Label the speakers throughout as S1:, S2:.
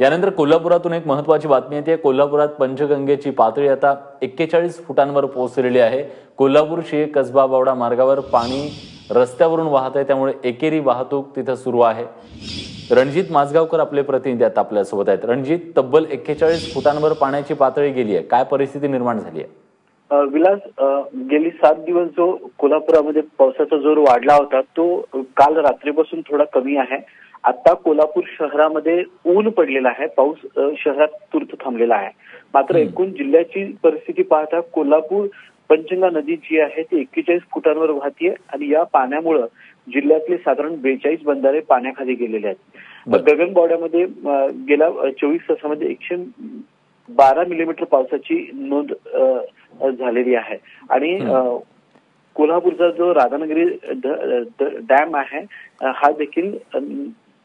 S1: यानंतर कोल्हापुरातून एक महत्वाची बातमी येते. कोल्हापुरात पंचगंगेची पातळी आता एक्केचाळीस फुटांवर पोहोचलेली आहे. कोल्हापूर शे कसबा बावडा मार्गावर पाणी रस्त्यावरून वाहत आहे. त्यामुळे एकेरी वाहतूक तिथं सुरू आहे. रणजित माझगावकर आपले प्रतिनिधी आता आपल्यासोबत आहेत. रणजित तब्बल एक्केचाळीस फुटांवर पाण्याची पातळी गेली आहे. काय परिस्थिती निर्माण झाली आहे?
S2: विलास गेली सात दिवस जो कोल्हापुरामध्ये पावसाचा जोर वाढला होता तो काल रात्रीपासून थोडा कमी आहे आता कोल्हापूर शहरामध्ये ऊन पडलेला आहे पाऊस शहरात तूर्त थांबलेला आहे मात्र. एकूण जिल्ह्याची परिस्थिती पाहता कोल्हापूर पंचगंगा नदी जी आहे ती एक्केचाळीस फुटांवर वाहतीये आणि या पाण्यामुळं जिल्ह्यातले साधारण बेचाळीस बंधारे पाण्याखाली गेलेले आहेत. गगनबावड्यामध्ये गेल्या चोवीस तासामध्ये एकशे बारा मिलीमीटर पावसाची नोंद झालेली आहे. आणि कोल्हापूरचा जो राधानगरी डॅम आहे हा देखील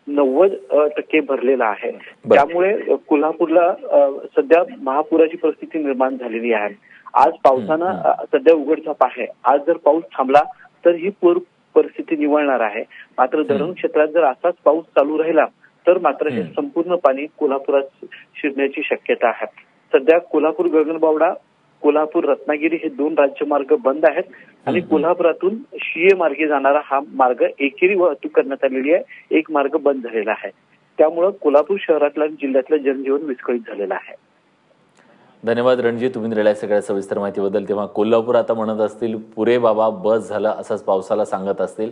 S2: नव्वद टक्के भरलेला आहे. त्यामुळे कोल्हापूरला सध्या महापुराची परिस्थिती निर्माण झालेली आहे. आज पावसानं सध्या उघडझाप आहे. आज जर पाऊस थांबला तर ही पूर परिस्थिती निवळणार आहे. मात्र धरण क्षेत्रात जर असाच पाऊस चालू राहिला तर मात्र हे. संपूर्ण पाणी कोल्हापुरात शिरण्याची शक्यता आहे. सध्या कोल्हापूर गगनबावडा कोल्हापूर रत्नागिरी हे दोन राज्यमार्ग बंद आहेत आणि. कोल्हापुरातून शिये मार्गे जाणारा हा मार्ग एकेरी वाहतूक करण्यात आलेली आहे. एक मार्ग बंद झालेला आहे. त्यामुळं कोल्हापूर शहरातल्या आणि जिल्ह्यातलं जनजीवन विस्कळीत झालेलं आहे.
S1: धन्यवाद रणजित. तुम्ही दिलेल्या सगळ्या सविस्तर माहितीबद्दल. तेव्हा कोल्हापूर आता म्हणत असतील पुरे बाबा बस झालं असंच पावसाला सांगत असतील.